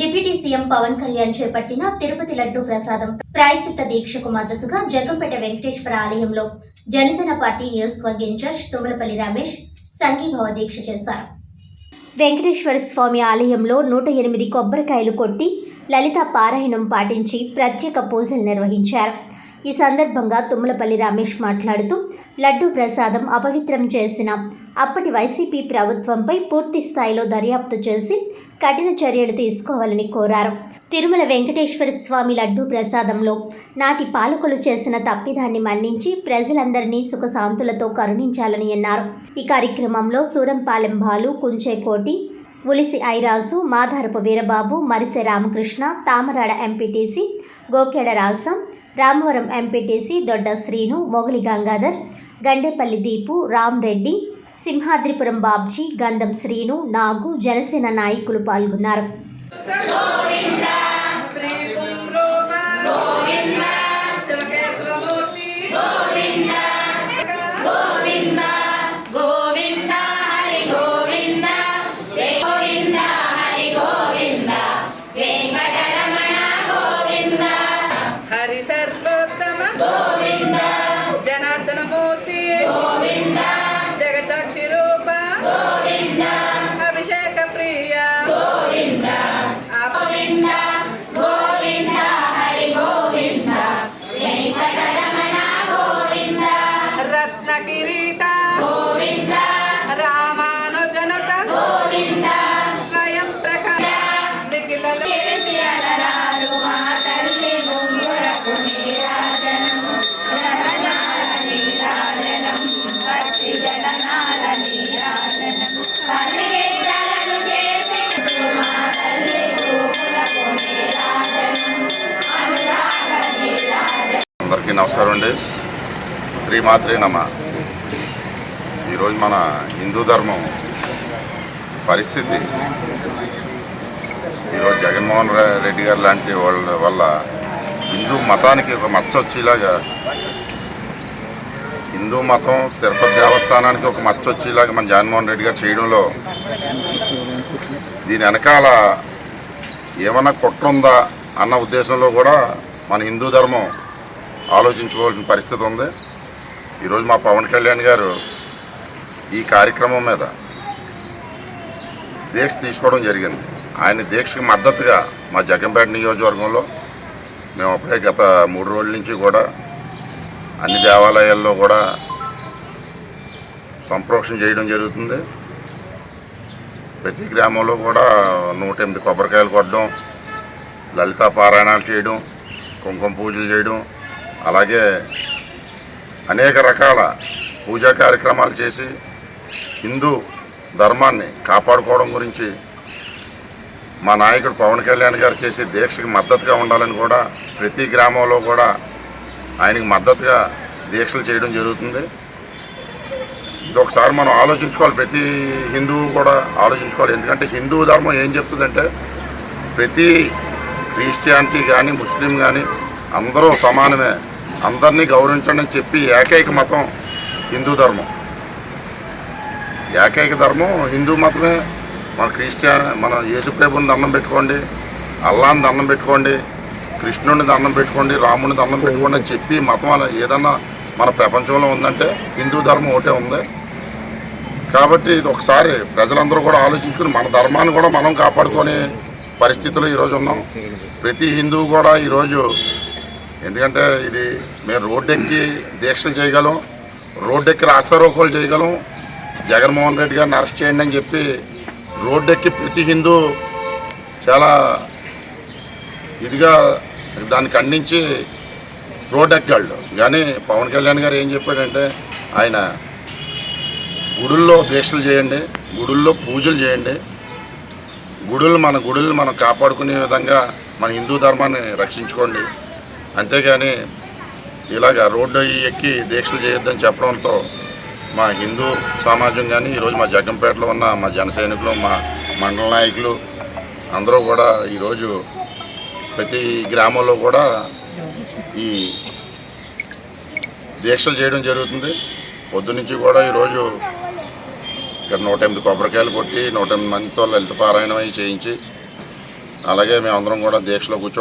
Deputy CM Pawan Kalyan చేపట్టిన తిరుపతి లడ్డూ ప్రసాదం ప్రాయచిత్త దీక్షకు మద్దతుగా జగంపేట వెంకటేశ్వర ఆలయంలో జనసేన పార్టీ నియోజకవర్గ ఇన్ఛార్జ్ తుమ్మలపల్లి రమేష్ సంఘీభావ దీక్ష చేశారు. వెంకటేశ్వర స్వామి ఆలయంలో నూట ఎనిమిది కొబ్బరికాయలు కొట్టి లలిత పారాయణం పాటించి ప్రత్యేక పూజలు నిర్వహించారు. ఈ సందర్భంగా తుమ్మలపల్లి రమేష్ మాట్లాడుతూ లడ్డూ ప్రసాదం అపవిత్రం చేసిన అప్పటి వైసీపీ ప్రభుత్వంపై పూర్తి స్థాయిలో దర్యాప్తు చేసి కఠిన చర్యలు తీసుకోవాలని కోరారు. తిరుమల వెంకటేశ్వర స్వామి లడ్డూ ప్రసాదంలో నాటి పాలకులు చేసిన తప్పిదాన్ని మన్నించి ప్రజలందరినీ సుఖశాంతులతో కరుణించాలని అన్నారు. ఈ కార్యక్రమంలో సూరంపాలెం బాలు కుంచేకోటి ఉలిసి ఐరాజు మాధారపు వీరబాబు మరిసె రామకృష్ణ తామరాడ ఎంపీటీసీ గోకెడ రాసం రామవరం ఎంపీటీసీ దొడ్డ శ్రీను మొగలి గంగాధర్ గండేపల్లి దీపు రామ్ రెడ్డి సింహాద్రిపురం బాబ్జీ గంధం శ్రీను నాగు జనసేన నాయకులు పాల్గొన్నారు. అందరికీ నమస్కారం అండి. శ్రీమాత్రే నమ. ఈరోజు మన హిందూ ధర్మం పరిస్థితి. ఈరోజు జగన్మోహన్ రెడ్డి గారు లాంటి వాళ్ళ వల్ల హిందూ మతానికి ఒక మచ్చ వచ్చేలాగా హిందూ మతం తిరుపతి దేవస్థానానికి ఒక మచ్చ వచ్చేలాగా మన జగన్మోహన్ రెడ్డి గారు చేయడంలో దీని వెనకాల ఏమన్నా కుట్ర ఉందా అన్న ఉద్దేశంలో కూడా మన హిందూ ధర్మం ఆలోచించుకోవాల్సిన పరిస్థితి ఉంది. ఈరోజు మా పవన్ కళ్యాణ్ గారు ఈ కార్యక్రమం మీద దీక్ష తీసుకోవడం జరిగింది. ఆయన దీక్షకి మద్దతుగా మా జగంపేట నియోజకవర్గంలో మేము అప్పుడే గత మూడు రోజుల నుంచి కూడా అన్ని దేవాలయాల్లో కూడా సంప్రోక్షణ చేయడం జరుగుతుంది. ప్రతి గ్రామంలో కూడా నూట ఎనిమిది కొబ్బరికాయలు కొట్టడం లలితా పారాయణాలు చేయడం కుంకుమ పూజలు చేయడం అలాగే అనేక రకాల పూజా కార్యక్రమాలు చేసి హిందూ ధర్మాన్ని కాపాడుకోవడం గురించి మా నాయకుడు పవన్ కళ్యాణ్ గారు చేసే దీక్షకి మద్దతుగా ఉండాలని కూడా ప్రతి గ్రామంలో కూడా ఆయనకి మద్దతుగా దీక్షలు చేయడం జరుగుతుంది. ఇదొకసారి మనం ఆలోచించుకోవాలి. ప్రతి హిందువు కూడా ఆలోచించుకోవాలి. ఎందుకంటే హిందూ ధర్మం ఏం చెప్తుందంటే ప్రతి క్రిస్టియానిటీ కానీ ముస్లిం కానీ అందరూ సమానమే. అందరినీ గౌరవించండి అని చెప్పి ఏకైక మతం హిందూ ధర్మం. ఏకైక ధర్మం హిందూ మతమే. మన క్రిస్టియన్ మన యేసుప్రభుని దండం పెట్టుకోండి అల్లాని దండం పెట్టుకోండి కృష్ణుడిని దండం పెట్టుకోండి రాముడిని దండం పెట్టుకోండి అని చెప్పి మతం ఏదన్నా మన ప్రపంచంలో ఉందంటే హిందూ ధర్మం ఒకటే ఉంది. కాబట్టి ఇది ఒకసారి ప్రజలందరూ కూడా ఆలోచించుకుని మన ధర్మాన్ని కూడా మనం కాపాడుకునే పరిస్థితిలో ఈరోజు ఉన్నాం. ప్రతి హిందువు కూడా ఈరోజు ఎందుకంటే ఇది మేము రోడ్డెక్కి దీక్షలు చేయగలం రోడ్డెక్కి రాస్తారోకోలు చేయగలం. జగన్మోహన్ రెడ్డి గారిని అరెస్ట్ చేయండి అని చెప్పి రోడ్డెక్కి ప్రతి హిందూ చాలా ఇదిగా దాన్ని ఖండించి రోడ్ ఎక్కాళ్ళు కానీ పవన్ కళ్యాణ్ గారు ఏం చెప్పాడంటే ఆయన గుడుల్లో దీక్షలు చేయండి గుడుల్లో పూజలు చేయండి. గుడులు మన గుడులు మనం కాపాడుకునే విధంగా మన హిందూ ధర్మాన్ని రక్షించుకోండి. అంతేగాని ఇలాగ రోడ్డు ఎక్కి దీక్షలు చేయొద్దని చెప్పడంతో మా హిందూ సమాజం కానీ ఈరోజు మా జగ్గంపేటలో ఉన్న మా జనసైనికులు మా మండల నాయకులు అందరూ కూడా ఈరోజు ప్రతి గ్రామంలో కూడా ఈ దీక్షలు చేయడం జరుగుతుంది. పొద్దునుంచి కూడా ఈరోజు ఇక్కడ నూట ఎనిమిది కొబ్బరికాయలు కొట్టి నూట ఎనిమిది మందితో లలిత పారాయణం అవి చేయించి అలాగే మేమందరం కూడా దీక్షలో కూర్చో